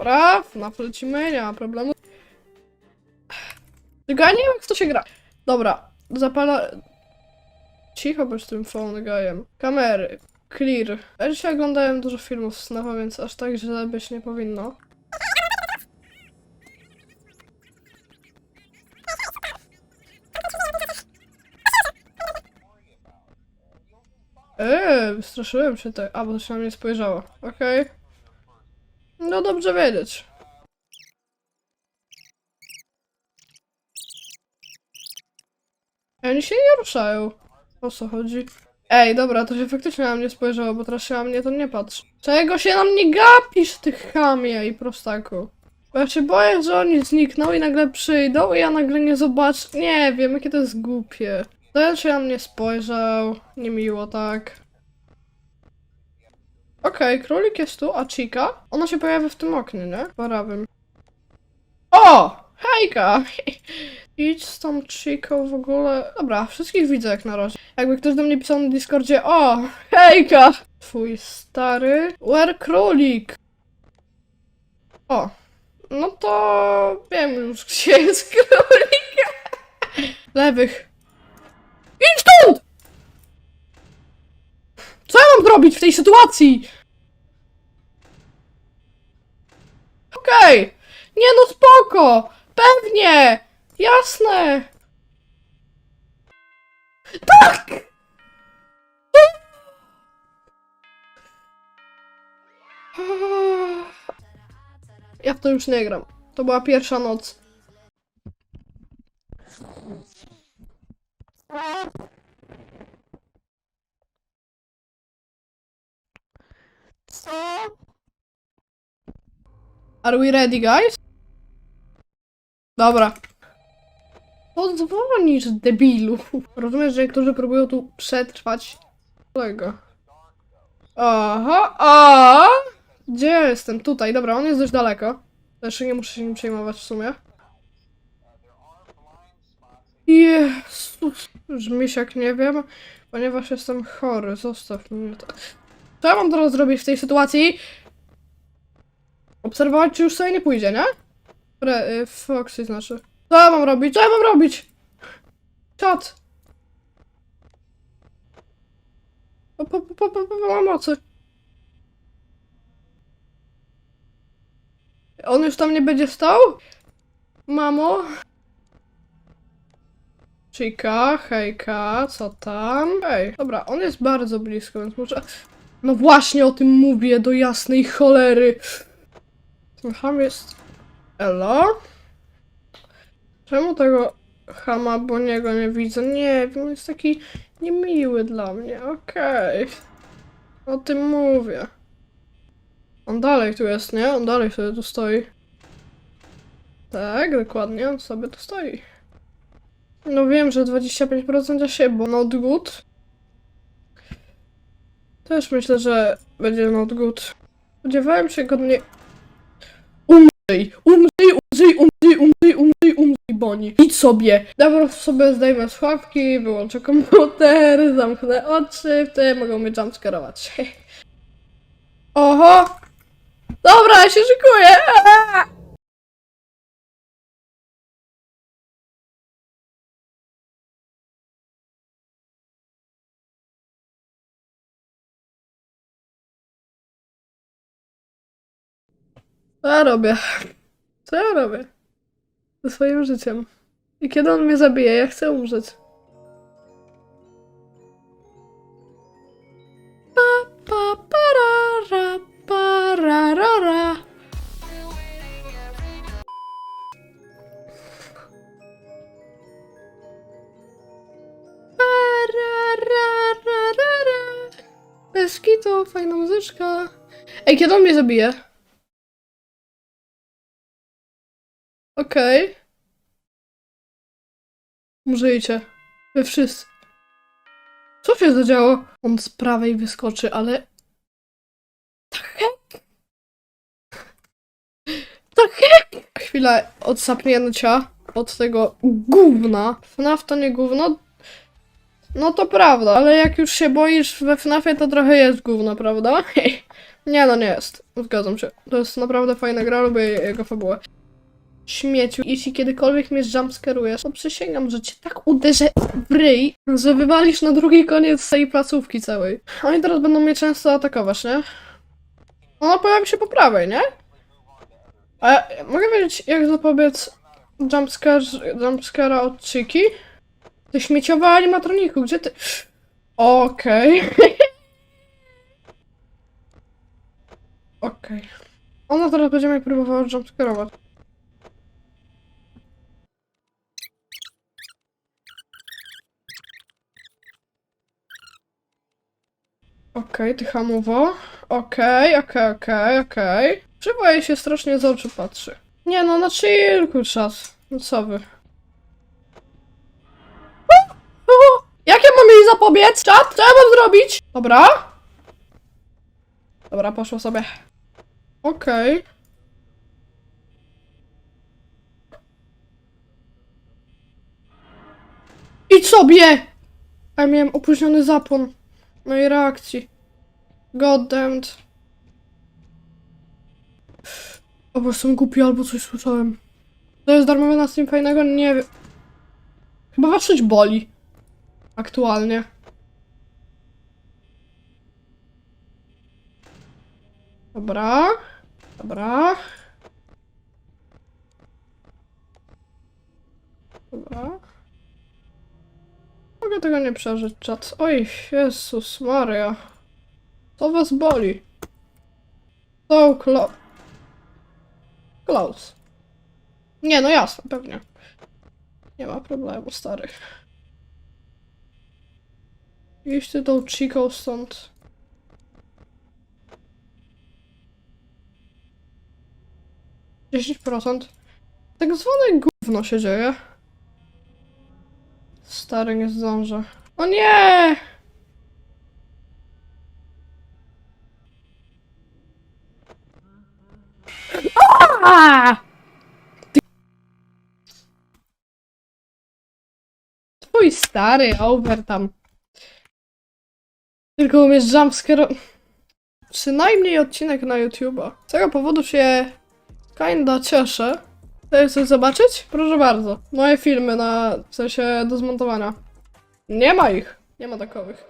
Dobra, FNAF lecimy, nie ma problemu. Tylko ja nie wiem jak to się gra. Dobra, zapala... Cicho bądź tym phone guyem. Kamery. Clear. Ja dzisiaj oglądałem dużo filmów z FNAFa, więc aż tak źle być nie powinno. Eee, wystraszyłem się tak. A, bo to się na mnie spojrzało. Okej. No dobrze wiedzieć. Oni się nie ruszają. O co chodzi? Ej, dobra, to się faktycznie na mnie spojrzało, bo teraz się na mnie to nie patrzy. Czego się na mnie gapisz, ty chamie i prostaku? Bo ja się boję, że oni znikną i nagle przyjdą i ja nagle nie zobaczę. Nie wiem, jakie to jest głupie. Ten się na mnie spojrzał. Niemiło, tak. Okej, królik jest tu, a Chica? Ona się pojawia w tym oknie, nie? Prawym. O! Hejka! Idź z tą Chiką w ogóle. Dobra, wszystkich widzę jak na razie. Jakby ktoś do mnie pisał na Discordzie, o! Hejka! Twój stary. Where królik? O. No to wiem już, gdzie jest królik. Lewych. Zrobić w tej sytuacji? Okej. Nie no, spoko. Pewnie. Jasne. Tak! Ja w to już nie gram. To była pierwsza noc. Co? Are we ready, guys? Dobra. Podzwonisz, debilu. Rozumiesz, że niektórzy próbują tu przetrwać tego. Aha, a Gdzie ja jestem? Tutaj, dobra, on jest dość daleko. Jeszcze nie muszę się nim przejmować w sumie. Jezus, Żmisiak nie wiem, ponieważ jestem chory, zostaw mnie. to. Co ja mam teraz zrobić w tej sytuacji? Obserwować, czy już sobie nie pójdzie, nie? Re, y, Foxy znaczy. Co ja mam robić? Co ja mam robić? Czad. Po, po, po, po, po, po pomocy. On już tam nie będzie stał? Mamo? Chica, hejka, co tam? Ej, dobra, on jest bardzo blisko, więc może... No właśnie o tym mówię, do jasnej cholery. Ten ham jest... Elo? Czemu tego hama Boniego nie widzę? Nie wiem, jest taki niemiły dla mnie, okej. O tym mówię. On dalej tu jest, nie? On dalej sobie tu stoi. Tak, dokładnie, on sobie tu stoi. No wiem, że 25% się, bo not good. Też myślę, że będzie not good. Spodziewałem się go nie... Umrzyj, umrzyj, umrzyj, umrzyj, umrzyj, umrzyj, umrzyj, Boni. Idź sobie. Dobra, sobie zdejmę słuchawki, wyłączę komputer, zamknę oczy, wtedy mogą mnie jumpscarować. Oho! Dobra, się szykuję! Co ja robię? Co ja robię? Ze swoim życiem. I kiedy on mnie zabije, ja chcę umrzeć. Pa, pa, parara, pararara. Parararara. Bez kitu, fajna muzyczka. Ej, kiedy on mnie zabije? Okej. Umrzyjcie. Wy wszyscy. Co się zadziało? On z prawej wyskoczy, ale... Tak heck? Tak heck? Chwila odsapnięcia od tego gówna. FNAF to nie gówno. No to prawda, ale jak już się boisz we FNAFie, to trochę jest gówno, prawda? nie no, nie jest. Zgadzam się. To jest naprawdę fajna gra, lubię je- jego fabułę. Śmieciu, jeśli kiedykolwiek mnie jumpscarujesz, to przysięgam, że cię tak uderzę w ryj, że wywalisz na drugi koniec tej placówki całej. Oni teraz będą mnie często atakować, nie? Ona pojawi się po prawej, nie? A mogę wiedzieć, jak zapobiec jumpscare, jumpscare'a od Chiki? Ty śmieciowy animatroniku, gdzie ty... Okej. Okej. Ona teraz będzie mnie próbowała jumpscare'ować. Okej, ty hamowo. Okej, okej, okej, okej. Przywoje się strasznie z oczu patrzy. Nie no, na chillku czas. No co wy. Jak ja mam jej zapobiec? Czat? Co ja mam zrobić? Dobra. Dobra, poszło sobie. Okej. Idź sobie! A ja miałem opóźniony zapłon mojej reakcji. Goddamned. O, bo jestem głupi albo coś słyszałem. To jest darmowe na Steam fajnego? Nie wiem. Chyba was coś boli. Aktualnie. Dobra. Dobra. Dobra. Tego nie przeżyć, czat. Oj, Jezus Maria. To was boli. So close. Close. Nie, no jasne, pewnie. Nie ma problemu, stary. Iść ty tą chiką stąd. Dziesięć procent. Tak zwane gówno się dzieje. Stary, nie zdążę. O nie! A! Twój stary over tam. Tylko umiesz jumpscare... Przynajmniej odcinek na YouTube'a. Z tego powodu się kinda cieszę. Chcesz coś zobaczyć? Proszę bardzo. Moje filmy na... w sensie do zmontowania. Nie ma ich. Nie ma takowych.